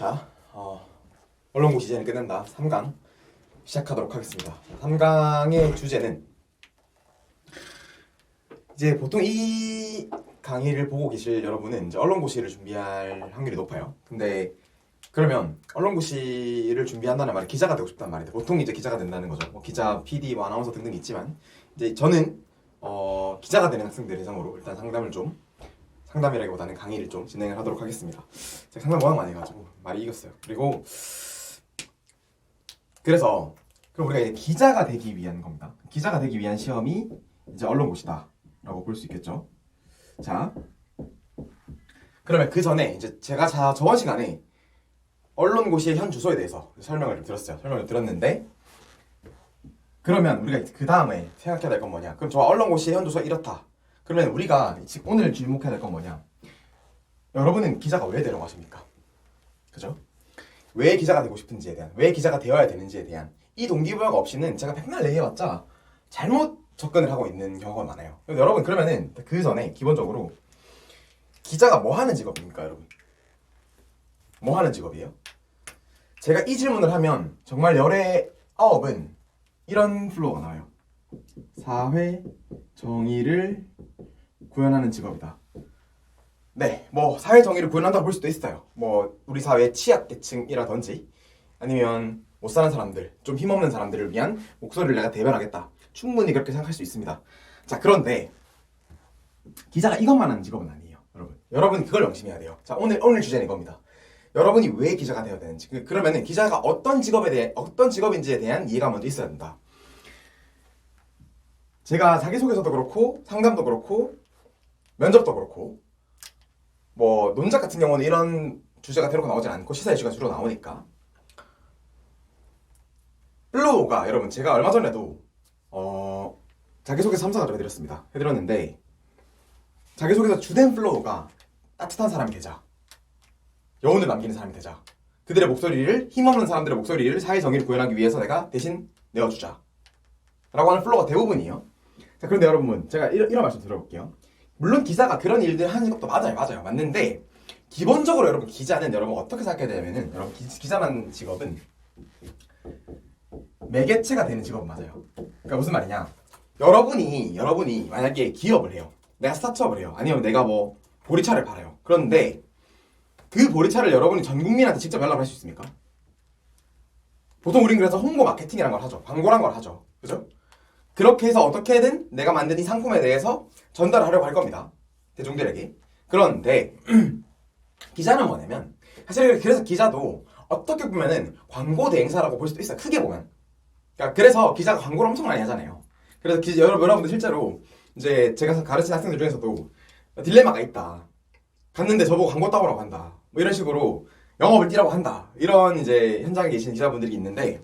자, 어, 언론 고 시즌이 끝난다. 3강 시작하도록 하겠습니다. 3강의 주제는 이제 보통 이 강의를 보고 계실 여러분은 이제 언론고시를 준비할 확률이 높아요. 근데 그러면 언론고시를 준비한다는 말이 기자가 되고 싶다는 말인데 보통 이제 기자가 된다는 거죠. 뭐 기자, PD, 뭐 아나운서 등등 있지만 이제 저는 어, 기자가 되는 학생들 대상으로 일단 상담을 좀 상담이라기보다는 강의를 좀 진행을 하도록 하겠습니다. 제가 상담 워낙 많이 해가지고 말이 이겼어요. 그리고 그래서 그럼 우리가 이제 기자가 되기 위한 겁니다. 기자가 되기 위한 시험이 이제 언론고시다라고 볼 수 있겠죠. 자, 그러면 그 전에 이제 제가 자 저번 시간에 언론고시의 현 주소에 대해서 설명을 좀 들었어요. 설명을 들었는데 그러면 우리가 그 다음에 생각해야 될 건 뭐냐? 그럼 저 언론고시의 현 주소 이렇다. 그러면 우리가 오늘 주목해야 될 건 뭐냐? 여러분은 기자가 왜 되려고 하십니까? 그죠? 왜 기자가 되고 싶은지에 대한, 왜 기자가 되어야 되는지에 대한 이 동기부여가 없이는 제가 백날 얘기해봤자 잘못 접근을 하고 있는 경우가 많아요. 여러분 그러면은 그 전에 기본적으로 기자가 뭐 하는 직업입니까, 여러분? 뭐 하는 직업이에요? 제가 이 질문을 하면 정말 열의 아홉은 이런 플로어가 나와요. 사회 정의를 구현하는 직업이다. 네, 뭐 사회 정의를 구현한다고 볼 수도 있어요. 뭐 우리 사회 취약계층이라든지 아니면 못 사는 사람들, 좀 힘없는 사람들을 위한 목소리를 내가 대변하겠다. 충분히 그렇게 생각할 수 있습니다. 자, 그런데 기자가 이것만 하는 직업은 아니에요, 여러분. 여러분 그걸 명심해야 돼요. 자, 오늘 오늘 주제는 이겁니다. 여러분이 왜 기자가 되어야 되는지, 그- 그러면은 기자가 어떤 직업에 대해 어떤 직업인지에 대한 이해가 먼저 있어야 된다. 제가 자기소개서도 그렇고 상담도 그렇고 면접도 그렇고 뭐 논작 같은 경우는 이런 주제가 대놓고 나오진 않고 시사 이슈가 주로 나오니까. 플로우가 여러분 제가 얼마 전에도 어 자기소개서 3사가 좀 해드렸습니다. 해드렸는데 자기소개서 주된 플로우가 따뜻한 사람이 되자. 여운을 남기는 사람이 되자. 그들의 목소리를 힘없는 사람들의 목소리를 사회 정의를 구현하기 위해서 내가 대신 내어주자. 라고 하는 플로우가 대부분이에요. 자 그런데 여러분 제가 이런, 이런 말씀 드려볼게요 물론 기자가 그런 일들 하는 것도 맞아요, 맞아요, 맞는데 기본적으로 여러분 기자는 여러분 어떻게 생각해야 되냐면은 여러분 기, 기자만 직업은 매개체가 되는 직업 맞아요. 그러니까 무슨 말이냐? 여러분이 여러분이 만약에 기업을 해요, 내가 스타트업을 해요, 아니면 내가 뭐 보리차를 팔아요. 그런데 그 보리차를 여러분이 전 국민한테 직접 연락을 할 수 있습니까? 보통 우린 그래서 홍보 마케팅이라는 걸 하죠, 광고란 걸 하죠, 그죠? 그렇게 해서 어떻게든 내가 만든 이 상품에 대해서 전달하려고 할 겁니다. 대중들에게. 그런데 기자는 뭐냐면 사실 그래서 기자도 어떻게 보면은 광고 대행사라고 볼 수도 있어요. 크게 보면. 그러니까 그래서 기자가 광고를 엄청 많이 하잖아요. 그래서 기, 여러분 여러분들 실제로 이제 제가 가르치는 학생들 중에서도 딜레마가 있다. 갔는데 저보고 광고 따오라고 한다. 뭐 이런 식으로 영업을 뛰라고 한다. 이런 이제 현장에 계신 기자분들이 있는데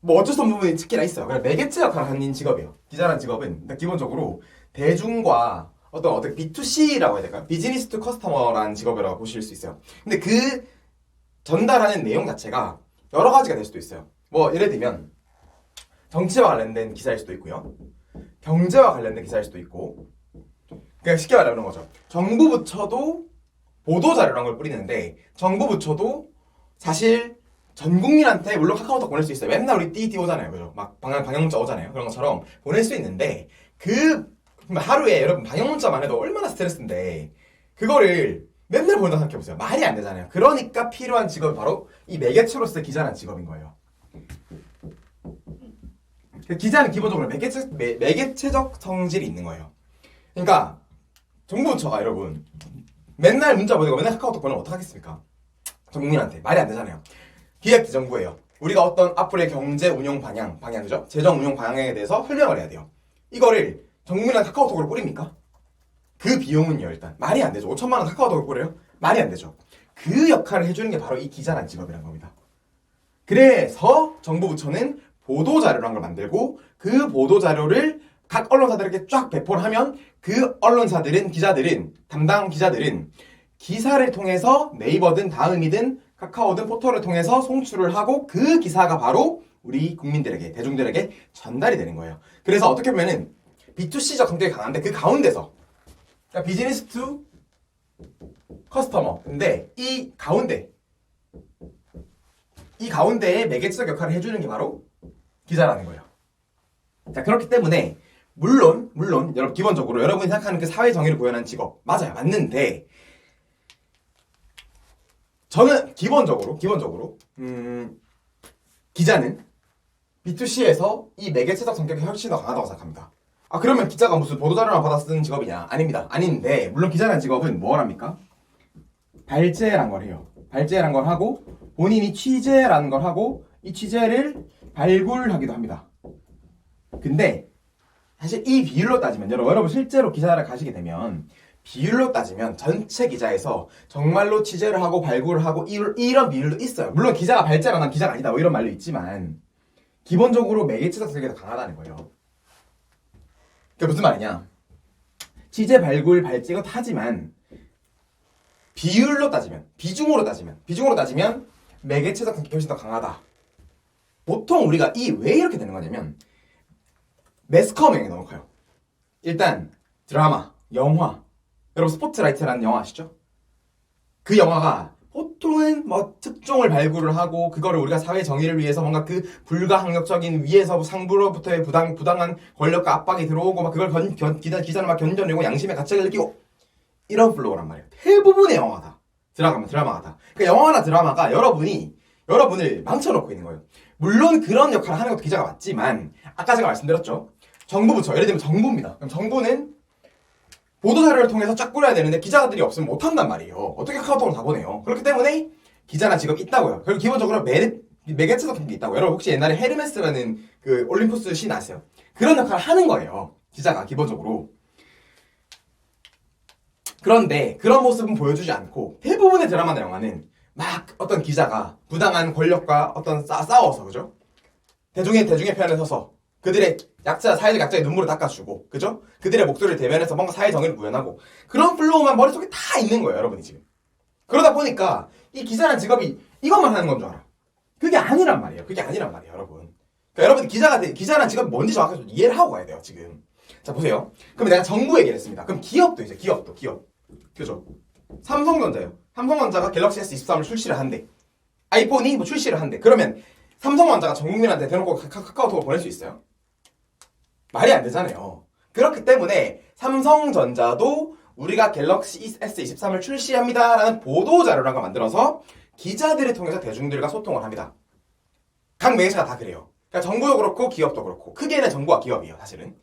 뭐 어쩔 수 없는 부분이 특히나 있어요. 그냥 매개체 역할을 하는 직업이에요. 기자라는 직업은 그러니까 기본적으로 대중과 어떤 어떤 B2C라고 해야 될까요? 비즈니스 투 커스터머라는 직업이라고 보실 수 있어요. 근데 그 전달하는 내용 자체가 여러 가지가 될 수도 있어요. 뭐 예를 들면 정치와 관련된 기사일 수도 있고요. 경제와 관련된 기사일 수도 있고 그냥 쉽게 말하는 거죠. 정부 부처도 보도 자료라는 걸 뿌리는데 정부 부처도 사실 전 국민한테 물론 카카오톡 보낼 수 있어요. 맨날 우리 띠띠 오잖아요. 그죠? 막 방향, 방향 문자 오잖아요. 그런 것처럼 보낼 수 있는데 그 하루에 여러분 방향 문자만 해도 얼마나 스트레스인데 그거를 맨날 보낸다 생각해보세요. 말이 안 되잖아요. 그러니까 필요한 직업이 바로 이 매개체로서의 기자라는 직업인 거예요. 그 기자는 기본적으로 매개체, 매, 매개체적 성질이 있는 거예요. 그러니까 정부 부처가 여러분 맨날 문자 보내고 맨날 카카오톡 보내면 어떡하겠습니까? 전 국민한테 말이 안 되잖아요. 기획재정부예요. 우리가 어떤 앞으로의 경제 운용 방향, 방향이죠. 재정 운용 방향에 대해서 설명을 해야 돼요. 이거를 정부랑 카카오톡으로 뿌립니까? 그 비용은요, 일단. 말이 안 되죠. 5천만 원 카카오톡으로 뿌려요? 말이 안 되죠. 그 역할을 해주는 게 바로 이 기자란 직업이란 겁니다. 그래서 정부 부처는 보도자료란 걸 만들고 그 보도자료를 각 언론사들에게 쫙 배포를 하면 그 언론사들은, 기자들은, 담당 기자들은 기사를 통해서 네이버든 다음이든 카카오든 포털을 통해서 송출을 하고 그 기사가 바로 우리 국민들에게 대중들에게 전달이 되는 거예요. 그래서 어떻게 보면은 B2C적 성격이 강한데 그 가운데서 그러니까 비즈니스 투 커스터머 근데 이 가운데 이 가운데에 매개체적 역할을 해주는 게 바로 기자라는 거예요. 자 그렇기 때문에 물론 물론 여러분 기본적으로 여러분이 생각하는 그 사회 정의를 구현하는 직업 맞아요 맞는데 저는 기본적으로 기본적으로 음 기자는 B2C에서 이 매개체적 성격이 훨씬 더 강하다고 생각합니다. 아 그러면 기자가 무슨 보도자료만 받아 쓰는 직업이냐? 아닙니다. 아닌데 물론 기자라는 직업은 뭘 합니까? 발제란 걸 해요. 발제란 걸 하고 본인이 취재라는 걸 하고 이 취재를 발굴하기도 합니다. 근데 사실 이 비율로 따지면 여러분, 실제로 기자를 가시게 되면 비율로 따지면 전체 기자에서 정말로 취재를 하고 발굴을 하고 이- 이런 비율도 있어요. 물론 기자가 발제라 난 기자가 아니다 뭐 이런 말도 있지만 기본적으로 매개체적 더 강하다는 거예요. 그게 무슨 말이냐? 취재 발굴 발제가 하지만 비율로 따지면 비중으로 따지면 비중으로 따지면 매개체적 성격이 훨씬 더 강하다. 보통 우리가 이 왜 이렇게 되는 거냐면 매스컴 영향이 너무 커요. 일단 드라마, 영화, 여러분 스포트라이트라는 영화 아시죠? 그 영화가 보통은 뭐 특종을 발굴을 하고 그거를 우리가 사회 정의를 위해서 뭔가 그 불가항력적인 위에서 상부로부터의 부당 부당한 권력과 압박이 들어오고 막 그걸 견, 견, 기자 기자는 막 견뎌내고 양심의 가책을 느끼고 이런 플로우란 말이에요. 대부분의 영화다. 드라마면 드라마다. 그러니까 영화나 드라마가 여러분이 여러분을 망쳐놓고 있는 거예요. 물론 그런 역할을 하는 것도 기자가 맞지만 아까 제가 말씀드렸죠. 정부 부처 예를 들면 정부입니다. 그럼 정부는 보도 자료를 통해서 쫙 뿌려야 되는데 기자들이 없으면 못 한단 말이에요. 어떻게 카카오톡을 다 보내요? 그렇기 때문에 기자나 직업이 있다고요. 그리고 기본적으로 매 매개체적 경기 있다고. 여러분 혹시 옛날에 헤르메스라는 그 올림푸스 신 아세요? 그런 역할을 하는 거예요. 기자가 기본적으로. 그런데 그런 모습은 보여주지 않고 대부분의 드라마나 영화는 막 어떤 기자가 부당한 권력과 어떤 싸, 싸워서 그죠? 대중의 대중의 편에 서서 그들의 약자 사회적 약자의 눈물을 닦아주고 그죠? 그들의 목소리를 대변해서 뭔가 사회 정의를 구현하고 그런 플로우만 머릿속에 다 있는 거예요 여러분이 지금. 그러다 보니까 이 기자라는 직업이 이것만 하는 건 줄 알아. 그게 아니란 말이에요. 그게 아니란 말이에요 여러분. 그러니까 여러분 기자가 돼- 기자라는 직업이 뭔지 정확하게 좀 이해를 하고 가야 돼요 지금. 자 보세요. 그럼 내가 정부 얘기를 했습니다. 그럼 기업도 이제 기업도 기업. 그죠? 삼성전자요. 삼성전자가 갤럭시 S23을 출시를 한대. 아이폰이 뭐 출시를 한대. 그러면 삼성전자가 전 국민한테 대놓고 카카오톡을 보낼 수 있어요? 말이 안 되잖아요. 그렇기 때문에 삼성전자도 우리가 갤럭시 S23을 출시합니다라는 보도 자료를 만들어서 기자들을 통해서 대중들과 소통을 합니다. 각 매체가 다 그래요. 그러니까 정부도 그렇고 기업도 그렇고 크게는 정부와 기업이에요, 사실은.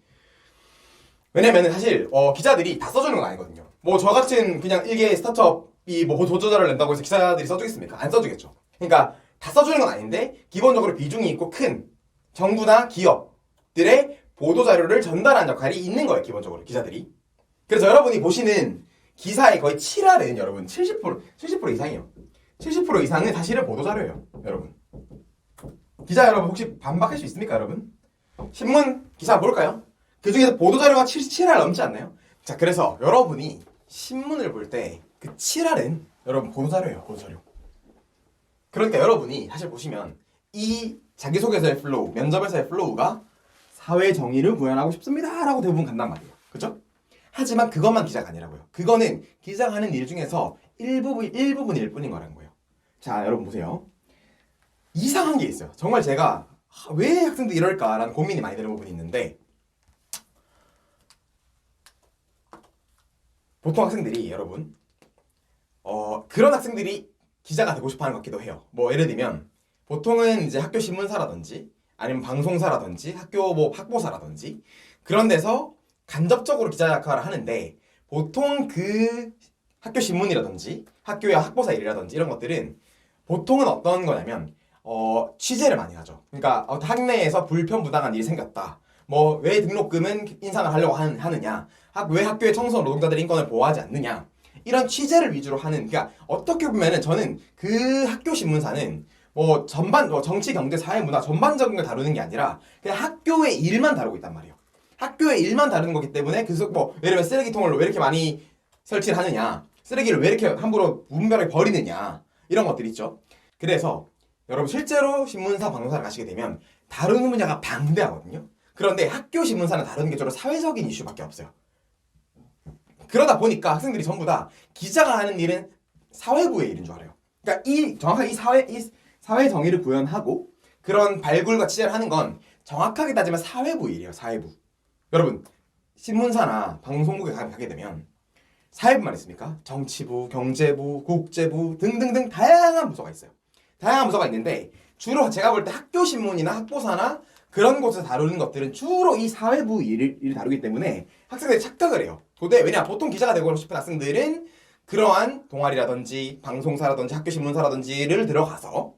왜냐면은 사실 어, 기자들이 다 써주는 건 아니거든요. 뭐 저 같은 그냥 일개 스타트업이 뭐 보도 자료를 낸다고 해서 기자들이 써주겠습니까? 안 써주겠죠. 그러니까 다 써주는 건 아닌데 기본적으로 비중이 있고 큰 정부나 기업들의 보도 자료를 전달하는 역할이 있는 거예요, 기본적으로 기자들이. 그래서 여러분이 보시는 기사의 거의 7할은 여러분 70% 70% 이상이에요. 70% 이상은 사실은 보도 자료예요, 여러분. 기자 여러분 혹시 반박할 수 있습니까, 여러분? 신문 기사 볼까요? 그 중에서 보도 자료가 77할 넘지 않나요? 자, 그래서 여러분이 신문을 볼 때 그 7할은 여러분 보도 자료예요, 보도 자료. 그러니까 여러분이 사실 보시면 이 자기소개서의 플로우, 면접에서의 플로우가 사회 정의를 구현하고 싶습니다 라고 대부분 간단 말이에요. 그죠? 하지만 그것만 기자가 아니라고요. 그거는 기자가 하는 일 중에서 일부분 일부분일 뿐인 거라는 거예요. 자, 여러분 보세요. 이상한 게 있어요. 정말 제가 하, 왜 학생들이 이럴까라는 고민이 많이 되는 부분이 있는데 보통 학생들이 여러분 어, 그런 학생들이 기자가 되고 싶어 하는 것 같기도 해요. 뭐 예를 들면 보통은 이제 학교 신문사라든지 아니면 방송사라든지 학교 뭐 학보사라든지 그런 데서 간접적으로 기자 역할을 하는데 보통 그 학교 신문이라든지 학교의 학보사 일이라든지 이런 것들은 보통은 어떤 거냐면 어, 취재를 많이 하죠. 그러니까 어, 학내에서 불편 부당한 일이 생겼다. 뭐 왜 등록금은 인상을 하려고 하느냐? 학, 왜 학교의 청소년 노동자들의 인권을 보호하지 않느냐? 이런 취재를 위주로 하는 그러니까 어떻게 보면은 저는 그 학교 신문사는 뭐 전반 뭐 정치 경제 사회 문화 전반적인 걸 다루는 게 아니라 그냥 학교의 일만 다루고 있단 말이에요. 학교의 일만 다루는 거기 때문에 그래서 뭐 예를 들면 쓰레기통을 왜 이렇게 많이 설치를 하느냐 쓰레기를 왜 이렇게 함부로 무분별하게 버리느냐 이런 것들 있죠. 그래서 여러분 실제로 신문사 방송사를 가시게 되면 다루는 분야가 방대하거든요. 그런데 학교 신문사는 다루는 게 주로 사회적인 이슈밖에 없어요. 그러다 보니까 학생들이 전부 다 기자가 하는 일은 사회부의 일인 줄 알아요. 그러니까 이 정확하게 이 사회 이 사회 정의를 구현하고 그런 발굴과 취재를 하는 건 정확하게 따지면 사회부 일이에요. 사회부. 여러분 신문사나 방송국에 가- 가게 되면 사회부만 있습니까? 정치부, 경제부, 국제부 등등등 다양한 부서가 있어요. 다양한 부서가 있는데 주로 제가 볼 때 학교 신문이나 학보사나 그런 곳에서 다루는 것들은 주로 이 사회부 일을, 일을 다루기 때문에 학생들이 착각을 해요. 도대 왜냐 보통 기자가 되고 싶은 학생들은 그러한 동아리라든지 방송사라든지 학교 신문사라든지를 들어가서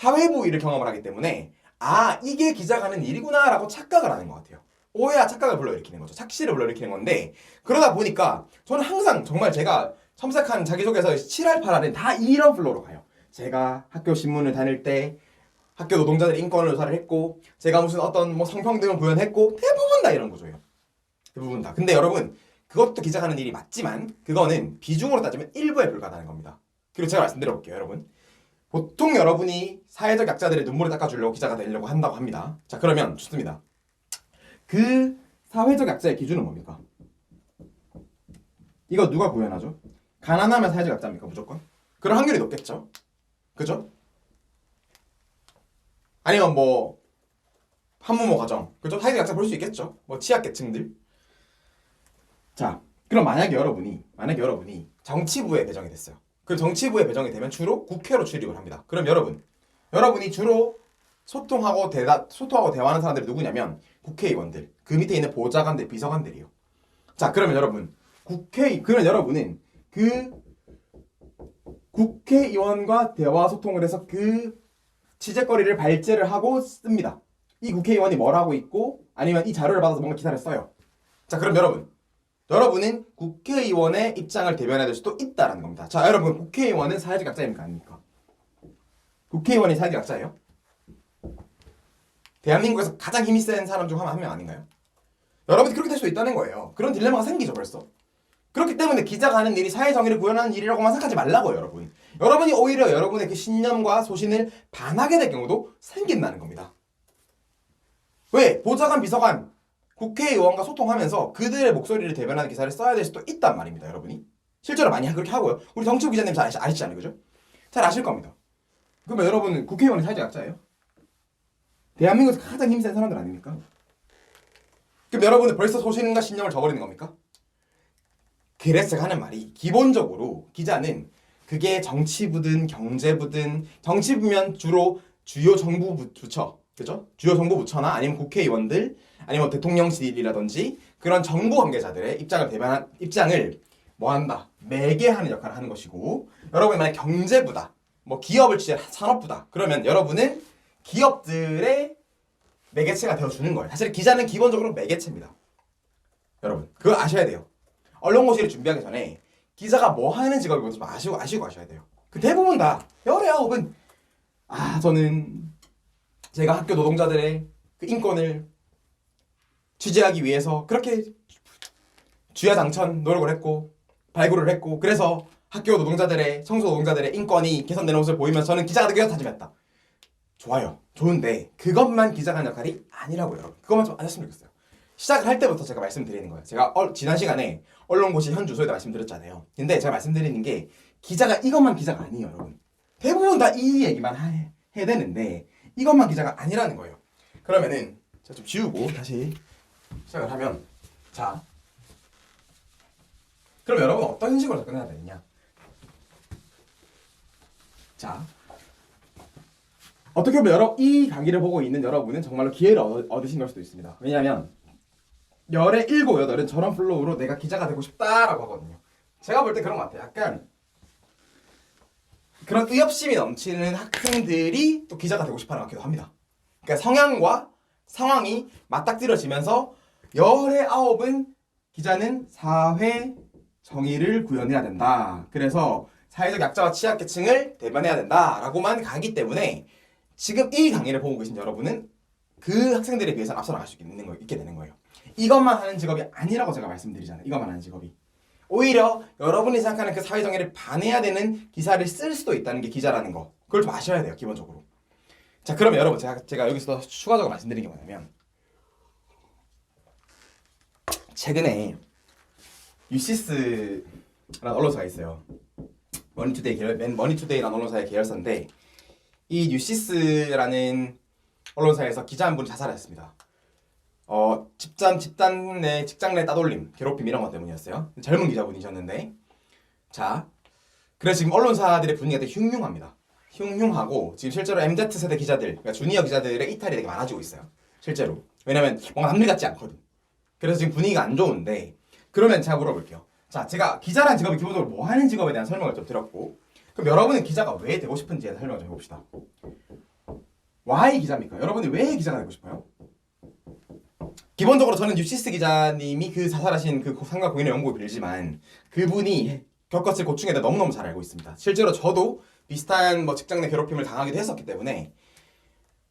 사회부 일을 경험을 하기 때문에 아 이게 기자가 하는 일이구나라고 착각을 하는 것 같아요. 오해와 착각을 불러일으키는 거죠. 착시를 불러일으키는 건데 그러다 보니까 저는 항상 정말 제가 첨삭한 자기소개서 7할 8할은 다 이런 플로우로 가요. 제가 학교 신문을 다닐 때 학교 노동자들 인권을 조사를 했고 제가 무슨 어떤 뭐 성평등을 구현했고 대부분 다 이런 구조예요. 대부분 다. 근데 여러분 그것도 기자가 하는 일이 맞지만 그거는 비중으로 따지면 일부에 불과하다는 겁니다. 그리고 제가 말씀드려 볼게요, 여러분. 보통 여러분이 사회적 약자들의 눈물을 닦아주려고 기자가 되려고 한다고 합니다. 자, 그러면 좋습니다. 그 사회적 약자의 기준은 뭡니까? 이거 누가 구현하죠? 가난하면 사회적 약자입니까, 무조건? 그럴 확률이 높겠죠? 그죠? 아니면 뭐 한부모 가정, 그죠? 사회적 약자 볼 수 있겠죠? 뭐 취약계층들. 자, 그럼 만약에 여러분이 만약에 여러분이 정치부에 배정이 됐어요. 그 정치부에 배정이 되면 주로 국회로 출입을 합니다. 그럼 여러분, 여러분이 주로 소통하고 대다 소통하고 대화하는 사람들이 누구냐면 국회의원들, 그 밑에 있는 보좌관들, 비서관들이요. 자, 그러면 여러분, 국회 그러면 여러분은 그 국회의원과 대화 소통을 해서 그 취재거리를 발제를 하고 씁니다. 이 국회의원이 뭘 하고 있고 아니면 이 자료를 받아서 뭔가 기사를 써요. 자, 그럼 여러분, 여러분은 국회의원의 입장을 대변해야 될 수도 있다라는 겁니다. 자, 여러분, 국회의원은 사회적 약자입니까 아닙니까? 국회의원이 사회적 약자예요? 대한민국에서 가장 힘이 센 사람 중 한 명 아닌가요? 여러분이 그렇게 될수 있다는 거예요. 그런 딜레마가 생기죠, 벌써. 그렇기 때문에 기자가 하는 일이 사회 정의를 구현하는 일이라고만 생각하지 말라고요, 여러분. 여러분이 오히려 여러분의 그 신념과 소신을 반하게 될 경우도 생긴다는 겁니다. 왜? 보좌관, 비서관, 국회의원과 소통하면서 그들의 목소리를 대변하는 기사를 써야 될 수도 있단 말입니다, 여러분이. 실제로 많이 그렇게 하고요. 우리 정치부 기자님 잘 아시, 아시잖아요, 그죠? 잘 아실 겁니다. 그러면 여러분은 국회의원이 사회적 약자예요? 대한민국에서 가장 힘센 사람들 아닙니까? 그럼 여러분은 벌써 소신과 신념을 저버리는 겁니까? 그래서 하는 말이 기본적으로 기자는 그게 정치부든 경제부든 정치부면 주로 주요 정부 부- 부처 그죠? 주요 정부 부처나 아니면 국회의원들 아니면 대통령실이라든지 그런 정부 관계자들의 입장을 대변한 입장을 뭐 한다 매개하는 역할을 하는 것이고 여러분이 만약 경제부다 뭐 기업을 취재 산업부다 그러면 여러분은 기업들의 매개체가 되어주는 거예요 사실 기자는 기본적으로 매개체입니다 여러분 그거 아셔야 돼요 언론고시를 준비하기 전에 기자가 뭐 하는 직업이 뭔지 좀 아시고 아시고 하셔야 돼요. 그 대부분 다 열의 아홉은 아 저는 제가 학교 노동자들의 그 인권을 취재하기 위해서 그렇게 주야장천 노력을 했고 발굴을 했고 그래서 학교 노동자들의 청소 노동자들의 인권이 개선되는 모습을 보이면 저는 기자가 되기 다짐했다. 좋아요. 좋은데 그것만 기자가 하는 역할이 아니라고요. 여러분. 그것만 좀 아셨으면 좋겠어요. 시작을 할 때부터 제가 말씀드리는 거예요. 제가 어, 지난 시간에 언론고시 현 주소에다 말씀드렸잖아요. 근데 제가 말씀드리는 게 기자가 이것만 기자가 아니에요, 여러분. 대부분 다 이 얘기만 하, 해야 되는데 이것만 기자가 아니라는 거예요. 그러면은 제가 좀 지우고 다시 시작을 하면 자 그럼 여러분 어떤 식으로 접근해야 되느냐? 자 어떻게 보면 여러 이 강의를 보고 있는 여러분은 정말로 기회를 얻, 얻으신 걸 수도 있습니다. 왜냐하면 열의 일곱 여덟은 저런 플로우로 내가 기자가 되고 싶다라고 하거든요. 제가 볼 때 그런 것 같아요. 약간 그런 의협심이 넘치는 학생들이 또 기자가 되고 싶어 하는 것 같기도 합니다. 그러니까 성향과 상황이 맞닥뜨려지면서 열의 아홉은 기자는 사회 정의를 구현해야 된다. 그래서 사회적 약자와 취약계층을 대변해야 된다라고만 가기 때문에 지금 이 강의를 보고 계신 여러분은 그 학생들에 비해서 앞서 나갈 수 있는 거 있게 되는 거예요. 이것만 하는 직업이 아니라고 제가 말씀드리잖아요. 이것만 하는 직업이. 오히려 여러분이 생각하는 그 사회 정의를 반해야 되는 기사를 쓸 수도 있다는 게 기자라는 거. 그걸 좀 아셔야 돼요, 기본적으로. 자, 그러면 여러분 제가 제가 여기서 추가적으로 말씀드린 게 뭐냐면 최근에 유시스라는 언론사가 있어요. 머니투데이 계열, 맨 머니투데이라는 언론사의 계열사인데 이 뉴시스라는 언론사에서 기자 한 분이 자살했습니다. 어, 집단 집단 내 직장 내 따돌림, 괴롭힘 이런 것 때문이었어요. 젊은 기자분이셨는데 자, 그래서 지금 언론사들의 분위기가 되게 흉흉합니다. 흉흉하고 지금 실제로 MZ 세대 기자들, 그러니까 주니어 기자들의 이탈이 되게 많아지고 있어요. 실제로. 왜냐면 뭔가 남들 같지 않거든. 그래서 지금 분위기가 안 좋은데 그러면 제가 물어볼게요. 자, 제가 기자라는 직업이 기본적으로 뭐 하는 직업에 대한 설명을 좀 드렸고 그럼 여러분은 기자가 왜 되고 싶은지에 대한 설명을 좀 해봅시다. why 기자입니까? 여러분이 왜 기자가 되고 싶어요? 기본적으로 저는 뉴시스 기자님이 그 자살하신 그 상가 고인의 연고 빌지만 그분이 겪었을 고충에 대해 너무너무 잘 알고 있습니다. 실제로 저도 비슷한 뭐 직장 내 괴롭힘을 당하기도 했었기 때문에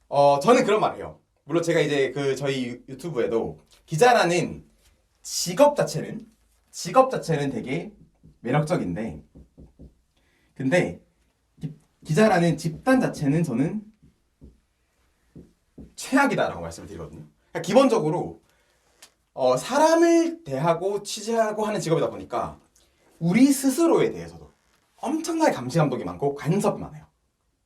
어 저는 그런 말을 해요. 물론 제가 이제 그 저희 유- 유튜브에도 기자라는 직업 자체는 직업 자체는 되게 매력적인데 근데 기, 기자라는 집단 자체는 저는 최악이다라고 말씀을 드리거든요. 그러니까 기본적으로 어, 사람을 대하고 취재하고 하는 직업이다 보니까 우리 스스로에 대해서도 엄청나게 감시 감독이 많고 간섭이 많아요.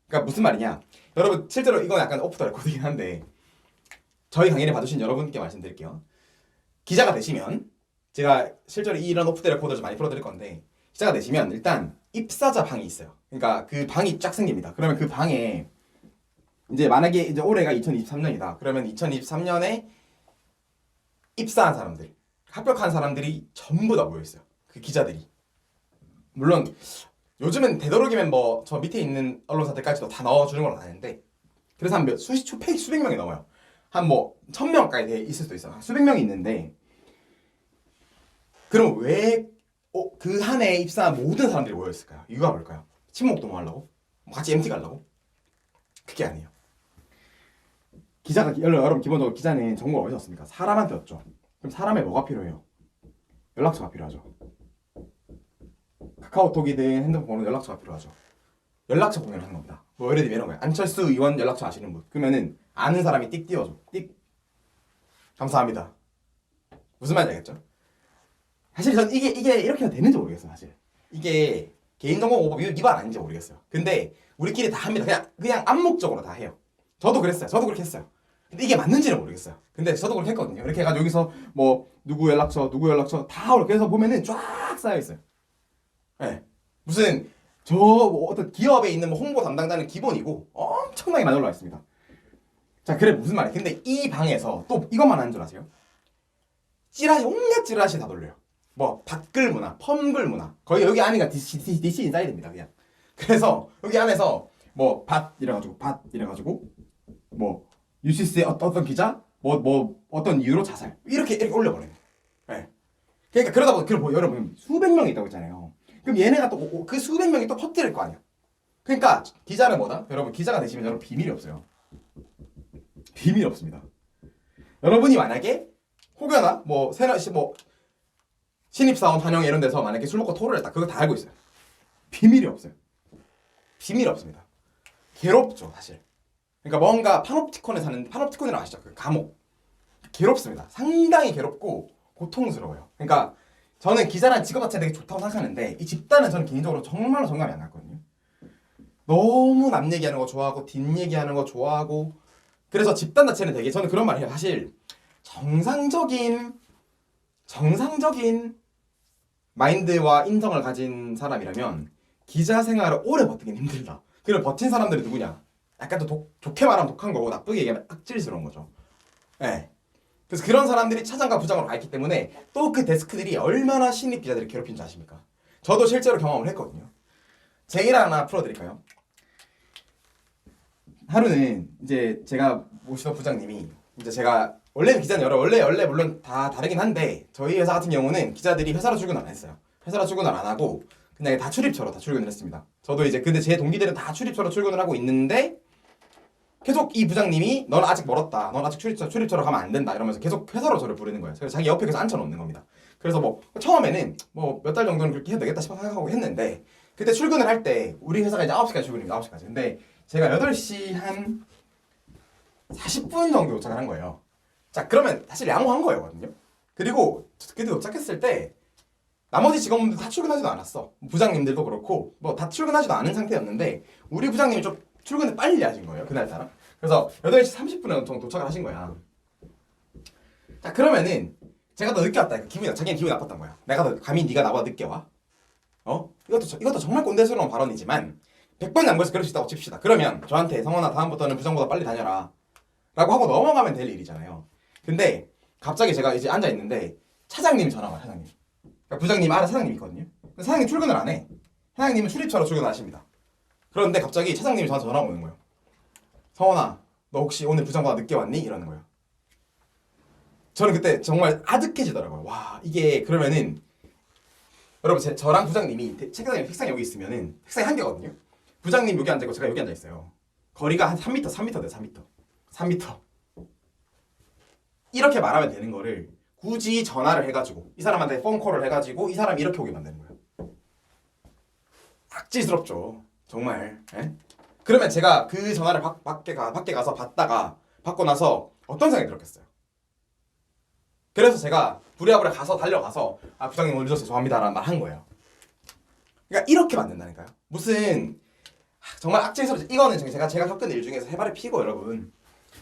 그러니까 무슨 말이냐? 여러분 실제로 이건 약간 오프 더 레코드긴 한데 저희 강의를 봐주신 여러분께 말씀드릴게요. 기자가 되시면 제가 실제로 이런 오프 더 레코드를 좀 많이 풀어드릴 건데 기자가 되시면 일단 입사자 방이 있어요. 그러니까 그 방이 쫙 생깁니다. 그러면 그 방에 이제 만약에 이제 올해가 2023년이다. 그러면 2023년에 입사한 사람들, 합격한 사람들이 전부 다 모여 있어요. 그 기자들이. 물론 요즘은 되도록이면 뭐 저 밑에 있는 언론사들까지도 다 넣어주는 건 아는데 그래서 한 몇 수십 초 페이지 수백 명이 넘어요. 한 뭐 천 명까지 돼 있을 수도 있어. 수백 명이 있는데 그럼 왜 어, 그한 해에 입사한 모든 사람들이 모여 있을까요? 이유가 뭘까요? 친목 도모 하려고? 뭐 같이 MT 가려고? 그게 아니에요. 기자가 여러분 기본적으로 기자는 정보가 어디서 왔습니까? 사람한테 왔죠. 그럼 사람에 뭐가 필요해요? 연락처가 필요하죠. 카카오톡이든 핸드폰 번호 연락처가 필요하죠. 연락처 공유를 하는 겁니다. 뭐 예를 들면 이런 거예요. 안철수 의원 연락처 아시는 분. 그러면은 아는 사람이 띡 띄워줘. 띡. 감사합니다. 무슨 말인지 알겠죠? 사실 전 이게 이게 이렇게 되는지 모르겠어요. 사실 이게 개인정보 위- 위반 아닌지 모르겠어요. 근데 우리끼리 다 합니다. 그냥 그냥 암묵적으로 다 해요. 저도 그랬어요. 저도 그렇게 했어요. 근데 이게 맞는지는 모르겠어요. 근데 저도 그렇게 했거든요. 이렇게 해가지고 여기서 뭐 누구 연락처, 누구 연락처 다 이렇게 해서 보면은 쫙 쌓여 있어요. 예. 무슨 저 뭐 어떤 기업에 있는 뭐 홍보 담당자는 기본이고 엄청나게 많이 올라와 있습니다. 자, 그래 무슨 말이야? 근데 이 방에서 또 이것만 하는 줄 아세요? 찌라시 온갖 찌라시 다 돌려요. 뭐 밭글 문화, 펌글 문화. 거의 여기 안에가 DC, DC, DC 인사이드입니다, 그냥. 그래서 여기 안에서 뭐밭 이래가지고 밭 이래가지고 뭐 뉴시스의 어떤, 기자 뭐 뭐 어떤 이유로 자살 이렇게 이렇게 올려버려요. 예. 그러니까 그러다 보니 그럼 뭐 여러분 수백 명이 있다고 했잖아요. 그럼 얘네가 또 그 수백 명이 또 퍼뜨릴 거 아니야. 그러니까 기자는 뭐다? 여러분 기자가 되시면 여러분 비밀이 없어요. 비밀이 없습니다. 여러분이 만약에 혹여나 뭐 새나 뭐 신입사원 환영 이런 데서 만약에 술 먹고 토를 했다. 그거 다 알고 있어요. 비밀이 없어요. 비밀이 없습니다. 괴롭죠, 사실. 그러니까 뭔가 파놉티콘에 사는 파놉티콘이라고 아시죠? 그 감옥. 괴롭습니다. 상당히 괴롭고 고통스러워요. 그러니까 저는 기자라는 직업 자체가 되게 좋다고 생각하는데 이 집단은 저는 개인적으로 정말로 정감이 안 갔거든요. 너무 남 얘기하는 거 좋아하고 뒷 얘기하는 거 좋아하고 그래서 집단 자체는 되게 저는 그런 말이에요. 사실 정상적인 정상적인 마인드와 인성을 가진 사람이라면 기자 생활을 오래 버티긴 힘들다. 그걸 버틴 사람들이 누구냐? 약간 또 독, 좋게 말하면 독한 거고 나쁘게 얘기하면 악질스러운 거죠. 예. 그래서 그런 사람들이 차장과 부장으로 가 있기 때문에 또 그 데스크들이 얼마나 신입 기자들을 괴롭힌 줄 아십니까? 저도 실제로 경험을 했거든요. 제일 하나 풀어드릴까요? 하루는 이제 제가 모시던 부장님이 이제 제가 원래는 기자는 여러 원래 원래 물론 다 다르긴 한데 저희 회사 같은 경우는 기자들이 회사로 출근 안 했어요. 회사로 출근 안 하고 그냥 다 출입처로 다 출근을 했습니다. 저도 이제 근데 제 동기들은 다 출입처로 출근을 하고 있는데 계속 이 부장님이 넌 아직 멀었다. 넌 아직 출입처 출입처로 가면 안 된다. 이러면서 계속 회사로 저를 부르는 거예요. 그래서 자기 옆에 계속 앉혀놓는 겁니다. 그래서 뭐 처음에는 뭐 몇 달 정도는 그렇게 해도 되겠다 싶어 생각하고 했는데 그때 출근을 할 때 우리 회사가 이제 9시까지 출근입니다. 9시까지. 근데 제가 8시 한 40분 정도 도착을 한 거예요. 자, 그러면 사실 양호한 거였거든요. 그리고 그때 도착했을 때 나머지 직원분들 다 출근하지도 않았어. 부장님들도 그렇고 뭐 다 출근하지도 않은 상태였는데 우리 부장님이 좀 출근을 빨리 하신 거예요 그날따라. 그래서 8시 30분에 정 도착을 하신 거야. 자 그러면은 제가 더 늦게 왔다. 기분이 자기는 기분이 나빴던 거야. 내가 더 감히 네가 나보다 늦게 와? 어? 이것도 저- 이것도 정말 꼰대스러운 발언이지만 100번 양보해서 그럴 수 있다고 칩시다. 그러면 저한테 성원아 다음부터는 부장보다 빨리 다녀라. 라고 하고 넘어가면 될 일이잖아요. 근데 갑자기 제가 이제 앉아 있는데 차장님이 전화가 그러니까 부장님 아래 사장님이 있거든요. 사장님 출근을 안해. 사장님은 출입처로 출근하십니다 그런데 갑자기 차장님이 저한테 전화가 오는 거예요. 성원아 너 혹시 오늘 부장보다 늦게 왔니? 이러는 거예요. 저는 그때 정말 아득해지더라고요. 와 이게 그러면은 여러분 제, 저랑 부장님이 대- 책상에 책상에 여기 있으면은 책상이 한 개거든요. 부장님 여기 앉아 있고 제가 여기 앉아 있어요. 거리가 한 3m 3m 돼요 3m 3m 이렇게 말하면 되는 거를 굳이 전화를 해가지고 이 사람한테 폰콜을 해가지고 이 사람이 이렇게 오게 만드는 거예요. 악질스럽죠. 정말. 예? 그러면 제가 그 전화를 밖, 밖에 가 밖에 가서 받다가 받고 나서 어떤 생각이 들었겠어요? 그래서 제가 부랴부랴 가서 달려가서 아 부장님 오늘 늦어서 죄송합니다라는 말 한 거예요. 그러니까 이렇게 만든다니까요. 무슨 하, 정말 악질스럽죠. 이거는 제가 제가 겪은 일 중에서 해발을 피고 여러분.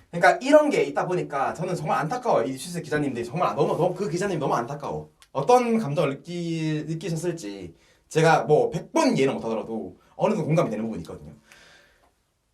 그러니까 이런 게 있다 보니까 저는 정말 안타까워요. 이 취재 기자님들이 정말 너무 너무 그 기자님 너무 안타까워. 어떤 감정을 느끼 느끼셨을지 제가 뭐 100번 이해는 못 하더라도 어느 정도 공감이 되는 부분이 있거든요.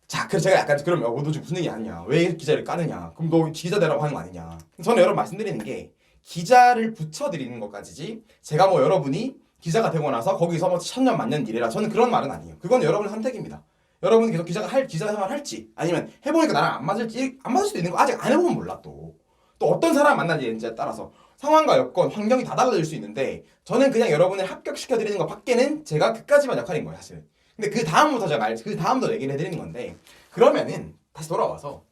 자, 그래서 제가 약간 그럼 어, 너 지금 무슨 얘기 하느냐? 왜 기자를 까느냐? 그럼 너 기자 되라고 하는 거 아니냐? 저는 여러분 말씀드리는 게 기자를 붙여드리는 것까지지 제가 뭐 여러분이 기자가 되고 나서 거기서 뭐 천년 만년 일해라 저는 그런 말은 아니에요. 그건 여러분의 선택입니다. 여러분이 계속 기자가 할 기자 생활 할지 아니면 해보니까 나랑 안 맞을지 안 맞을 수도 있는 거 아직 안 해보면 몰라 또. 또 어떤 사람 만나는지에 따라서 상황과 여건 환경이 다 달라질 수 있는데 저는 그냥 여러분을 합격시켜 드리는 것 밖에는 제가 그까지만 역할인 거예요 사실. 근데 그 다음부터 제가 말, 그 다음도 얘기를 해드리는 건데 그러면은 다시 돌아와서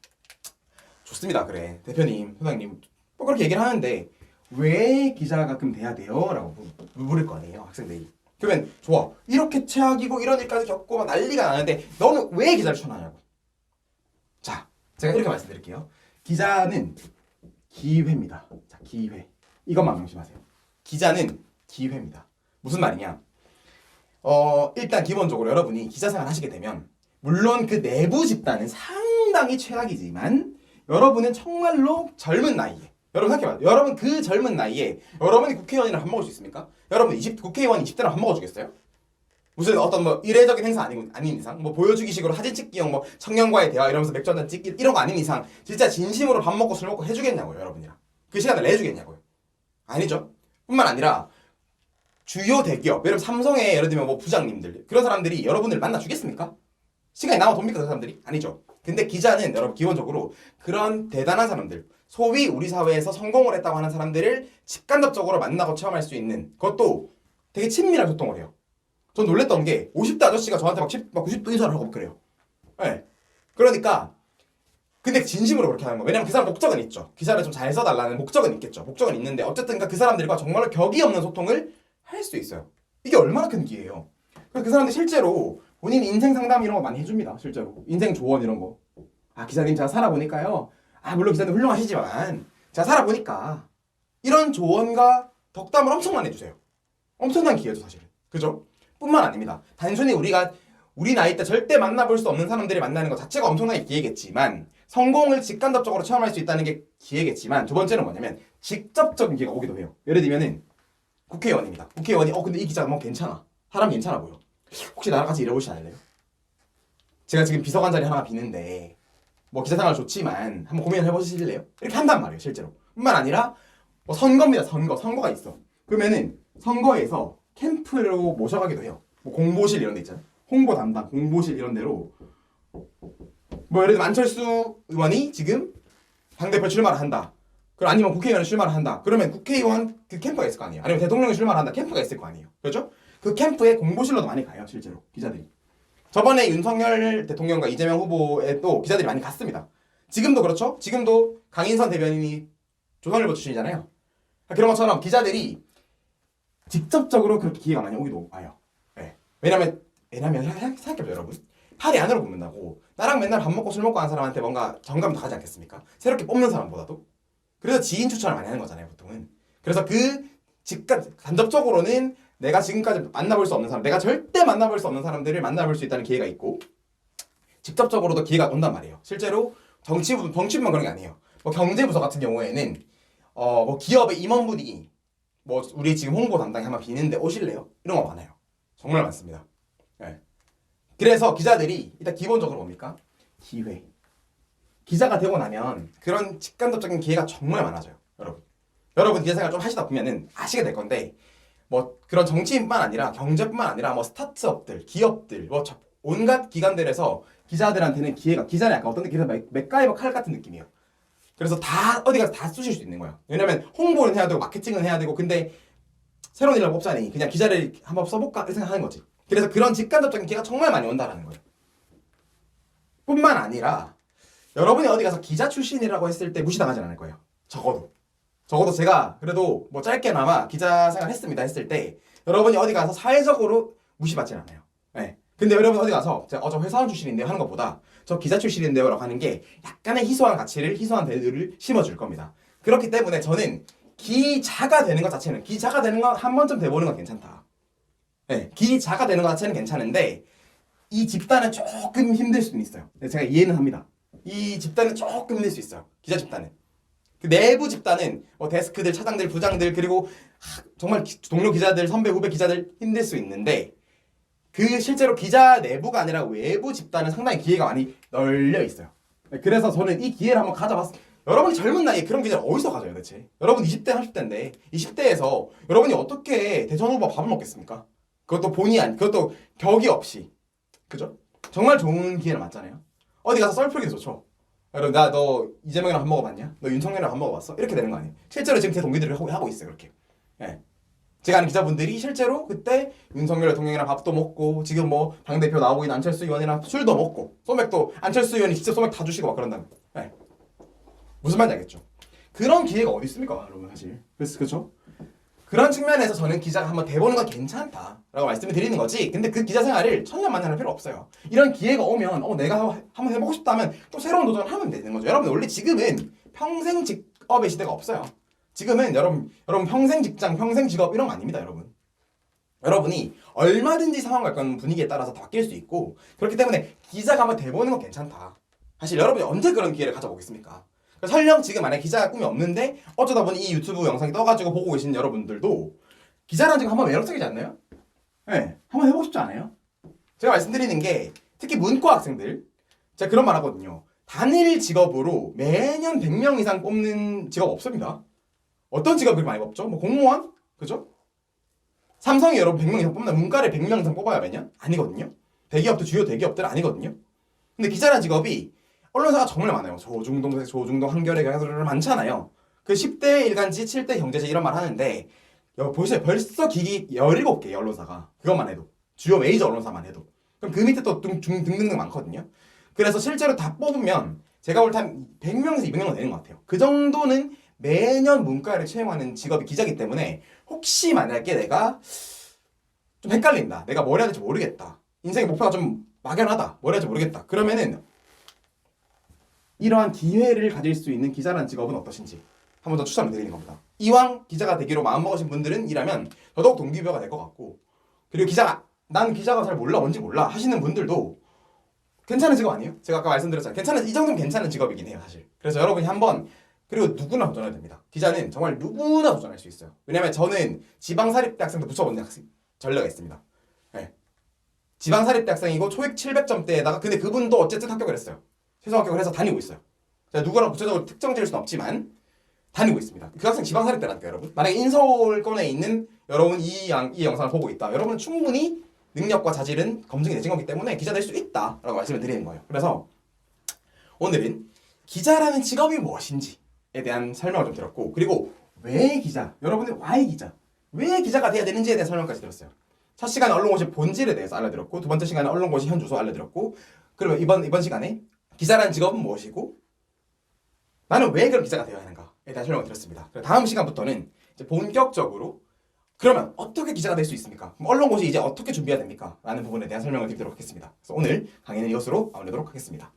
좋습니다 그래. 대표님 소장님 뭐 그렇게 얘기를 하는데 왜 기자가 가끔 돼야 돼요? 라고 물- 물을 거 아니에요 학생들이. 그러면 좋아. 이렇게 최악이고 이런 일까지 겪고 막 난리가 나는데 너는 왜 기자를 추천하냐고. 자 제가 이렇게 말씀드릴게요. 기자는 기회입니다. 자 기회 이것만 명심하세요 기자는 기회입니다 무슨 말이냐 어 일단 기본적으로 여러분이 기자 생활 하시게 되면 물론 그 내부 집단은 상당히 최악이지만 여러분은 정말로 젊은 나이에 여러분 생각해봐요. 여러분 그 젊은 나이에 여러분이 국회의원이랑 밥 먹을 수 있습니까? 여러분 20 국회의원 20대랑 밥 먹어주겠어요? 무슨 어떤 뭐 이례적인 행사 아니고 아닌 이상 뭐 보여주기식으로 사진 찍기용 뭐 청년과의 대화 이러면서 맥주 한잔 찍기 이런 거 아닌 이상 진짜 진심으로 밥 먹고 술 먹고 해주겠냐고요 여러분이랑 그 시간을 내주겠냐고요 아니죠 뿐만 아니라 주요 대기업 예를 들면 삼성의 예를 들면 뭐 부장님들 그런 사람들이 여러분을 만나 주겠습니까? 시간이 남아 돕니까 그 사람들이? 아니죠 근데 기자는 여러분 기본적으로 그런 대단한 사람들 소위 우리 사회에서 성공을 했다고 하는 사람들을 직간접적으로 만나고 체험할 수 있는 그것도 되게 친밀한 소통을 해요. 전 놀랬던 게 50대 아저씨가 저한테 막, 10, 막 90도 인사를 하고 막 그래요. 예. 그러니까 근데 진심으로 그렇게 하는 거. 왜냐면 그 사람 목적은 있죠. 기사를 좀 잘 써달라는 목적은 있겠죠. 목적은 있는데 어쨌든 그 사람들과 정말로 격이 없는 소통을 할 수 있어요. 이게 얼마나 큰 기회예요. 그 사람들 실제로 본인 인생 상담 이런 거 많이 해줍니다. 실제로 인생 조언 이런 거. 아 기자님 제가 살아보니까요. 아 물론 기자님 훌륭하시지만 제가 살아보니까 이런 조언과 덕담을 엄청 많이 해주세요. 엄청난 기회죠 사실은. 그죠? 뿐만 아닙니다. 단순히 우리가 우리 나이 때 절대 만나볼 수 없는 사람들이 만나는 것 자체가 엄청나게 기회겠지만 성공을 직간접적으로 체험할 수 있다는 게 기회겠지만 두 번째는 뭐냐면 직접적인 기회가 오기도 해요. 예를 들면은 국회의원입니다. 국회의원이 어 근데 이 기자가 뭐 괜찮아. 사람 괜찮아 보여. 혹시 나랑 같이 일해보시지 않을래요? 제가 지금 비서관 자리 하나 비는데 뭐 기자 생활 좋지만 한번 고민을 해보실래요? 이렇게 한단 말이에요 실제로 뿐만 아니라 뭐 선거입니다 선거 선거가 있어 그러면은 선거에서 캠프로 모셔가기도 해요 뭐 공보실 이런 데 있잖아요 홍보 담당 공보실 이런 데로 뭐 예를 들면 안철수 의원이 지금 당대표 출마를 한다 그럼 아니면 국회의원을 출마를 한다 그러면 국회의원 그 캠프가 있을 거 아니에요 아니면 대통령이 출마를 한다 캠프가 있을 거 아니에요 그렇죠? 그 캠프에 공보실로도 많이 가요 실제로 기자들이 저번에 윤석열 대통령과 이재명 후보에 또 기자들이 많이 갔습니다. 지금도 그렇죠? 지금도 강인선 대변인이 조선일보 출신이잖아요. 그런 것처럼 기자들이 직접적으로 그렇게 기회가 많이 오기도 와요. 예. 왜냐면 왜냐면 생각- 생각해보세요 여러분. 팔이 안으로 굽는다고 나랑 맨날 밥 먹고 술 먹고 하는 사람한테 뭔가 정감 더 가지 않겠습니까? 새롭게 뽑는 사람보다도. 그래서 지인 추천을 많이 하는 거잖아요 보통은. 그래서 그 직간 간접적으로는 내가 지금까지 만나볼 수 없는 사람, 내가 절대 만나볼 수 없는 사람들을 만나볼 수 있다는 기회가 있고 직접적으로도 기회가 온단 말이에요. 실제로 정치부 정치부만 그런 게 아니에요. 뭐 경제부서 같은 경우에는 어 뭐 기업의 임원분이 뭐 우리 지금 홍보 담당이 한번 비는데 오실래요? 이런 거 많아요. 정말 많습니다. 예. 그래서 기자들이 일단 기본적으로 뭡니까? 기회. 기자가 되고 나면 그런 직간접적인 기회가 정말 많아져요, 여러분. 여러분 기자 생활 좀 하시다 보면은 아시게 될 건데 뭐 그런 정치인뿐만 아니라 경제뿐만 아니라 뭐 스타트업들, 기업들, 뭐 저- 온갖 기관들에서 기자들한테는 기회가 기자는 약간 어떤 맥- 맥가이버 칼 같은 느낌이에요. 그래서 다 어디 가서 다 쓰실 수 있는 거예요. 왜냐면 홍보는 해야 되고 마케팅은 해야 되고 근데 새로운 일을 뽑자니 그냥 기자를 한번 써볼까 이렇게 생각하는 거지. 그래서 그런 직간접적인 기회가 정말 많이 온다라는 거예요. 뿐만 아니라 여러분이 어디 가서 기자 출신이라고 했을 때 무시당하진 않을 거예요. 적어도. 적어도 제가 그래도 뭐 짧게나마 기자 생활 했습니다 했을 때 여러분이 어디 가서 사회적으로 무시받진 않아요. 네. 근데 여러분 어디 가서 제가 어 저 회사원 출신인데요 하는 것보다 저 기자 출신인데요 라고 하는 게 약간의 희소한 가치를 희소한 밸류를 심어줄 겁니다. 그렇기 때문에 저는 기자가 되는 것 자체는 기자가 되는 건 한 번쯤 돼보는 건 괜찮다. 네, 기자가 되는 것 자체는 괜찮은데 이 집단은 조금 힘들 수는 있어요. 네, 제가 이해는 합니다. 이 집단은 조금 힘들 수 있어요. 기자 집단은. 그 내부 집단은 뭐 데스크들, 차장들, 부장들 그리고 하, 정말 기- 동료 기자들, 선배, 후배 기자들 힘들 수 있는데 그 실제로 기자 내부가 아니라 외부 집단은 상당히 기회가 많이 널려 있어요. 네, 그래서 저는 이 기회를 한번 가져봤어요. 여러분이 젊은 나이에 그런 기회를 어디서 가져요 대체? 여러분 20대, 30대인데 20대에서 여러분이 어떻게 대선 후보 밥을 먹겠습니까? 그것도 본의 아니, 그것도 격이 없이. 그죠? 정말 좋은 기회를 맞잖아요. 어디 가서 썰 풀기도 좋죠. 여러분 나 너 이재명이랑 밥 먹어봤냐? 너 윤석열이랑 밥 먹어봤어? 이렇게 되는 거 아니에요? 실제로 지금 제 동기들이 하고, 하고 있어요 그렇게. 예. 제가 아는 기자분들이 실제로 그때 윤석열 대통령이랑 밥도 먹고 지금 뭐 당 대표 나오고 있는 안철수 의원이랑 술도 먹고 소맥도 안철수 의원이 직접 소맥 다 주시고 막 그런다는 예. 무슨 말인지 알겠죠? 그런 기회가 어디 있습니까 여러분 사실 그래서 그렇죠? 그런 측면에서 저는 기자가 한번 돼보는 건 괜찮다라고 말씀을 드리는 거지. 근데 그 기자 생활을 천년만년할 필요 없어요. 이런 기회가 오면 어 내가 하- 한번 해보고 싶다면 또 새로운 도전을 하면 되는 거죠. 여러분 원래 지금은 평생 직업의 시대가 없어요. 지금은 여러분 여러분 평생 직장, 평생 직업 이런 거 아닙니다, 여러분. 여러분이 얼마든지 상황과 관 분위기에 따라서 다 바뀔 수 있고 그렇기 때문에 기자가 한번 돼보는 건 괜찮다. 사실 여러분이 언제 그런 기회를 가져보겠습니까? 그러니까 설령 지금 만약 기자 꿈이 없는데 어쩌다 보니 이 유튜브 영상이 떠가지고 보고 계신 여러분들도 기자라는 직업 한번 매력적이지 않나요? 네, 한번 해보고 싶지 않아요? 제가 말씀드리는 게 특히 문과 학생들 제가 그런 말 하거든요. 단일 직업으로 매년 100명 이상 뽑는 직업 없습니다. 어떤 직업을 많이 뽑죠? 뭐 공무원? 그죠? 삼성이 여러분 100명 이상 뽑나? 문과를 100명 이상 뽑아야 매년? 아니거든요. 대기업도 주요 대기업들 아니거든요. 근데 기자라는 직업이 언론사가 정말 많아요. 조중동, 조중동, 한겨레, 경향서를 많잖아요. 그 10대 일간지, 7대 경제지 이런 말 하는데 여, 보세요. 벌써 기기 17개 언론사가 그것만 해도 주요 메이저 언론사만 해도 그럼 그 밑에 또 등, 등, 등등 많거든요. 그래서 실제로 다 뽑으면 제가 볼때한 100명에서 200명 되는 것 같아요. 그 정도는 매년 문과를 채용하는 직업이 기자이기 때문에 혹시 만약에 내가 좀 헷갈린다. 내가 뭘 해야 될지 모르겠다. 인생의 목표가 좀 막연하다. 뭘 해야 될지 모르겠다. 그러면은 이러한 기회를 가질 수 있는 기자라는 직업은 어떠신지 한 번 더 추천을 드리는 겁니다. 이왕 기자가 되기로 마음먹으신 분들은 이라면 더더욱 동기부여가 될 것 같고 그리고 기자가 난 기자가 잘 몰라 뭔지 몰라 하시는 분들도 괜찮은 직업 아니에요? 제가 아까 말씀드렸잖아요. 괜찮은 이 정도면 괜찮은 직업이긴 해요, 사실. 그래서 여러분이 한번 그리고 누구나 도전해야 됩니다. 기자는 정말 누구나 도전할 수 있어요. 왜냐면 저는 지방사립대 학생도 붙여본 학생 전례가 있습니다. 네. 지방사립대 학생이고 초익 700점대에다가 근데 그분도 어쨌든 합격을 했어요. 합격을 해서 다니고 있어요. 제가 누구랑 구체적으로 특정 지을 수는 없지만 다니고 있습니다. 그 학생 지방사립대라니까 여러분. 만약에 인서울권에 있는 여러분 이, 양, 이 영상을 보고 있다. 여러분은 충분히 능력과 자질은 검증이 되신 거기 때문에 기자 될 수 있다 라고 말씀을 드리는 거예요. 그래서 오늘은 기자라는 직업이 무엇인지에 대한 설명을 좀 드렸고 그리고 왜 기자? 여러분들 why 기자? 왜 기자가 돼야 되는지에 대한 설명까지 드렸어요. 첫 시간에 언론고시 본질에 대해서 알려드렸고 두 번째 시간에 언론고시 현 주소 알려드렸고 그리고 이번 이번 시간에 기자라는 직업은 무엇이고 나는 왜 그런 기자가 되어야 하는가에 대한 설명을 드렸습니다. 다음 시간부터는 이제 본격적으로 그러면 어떻게 기자가 될 수 있습니까? 언론고시 이제 어떻게 준비해야 됩니까? 라는 부분에 대한 설명을 드리도록 하겠습니다. 그래서 오늘 강의는 이것으로 마무리하도록 하겠습니다.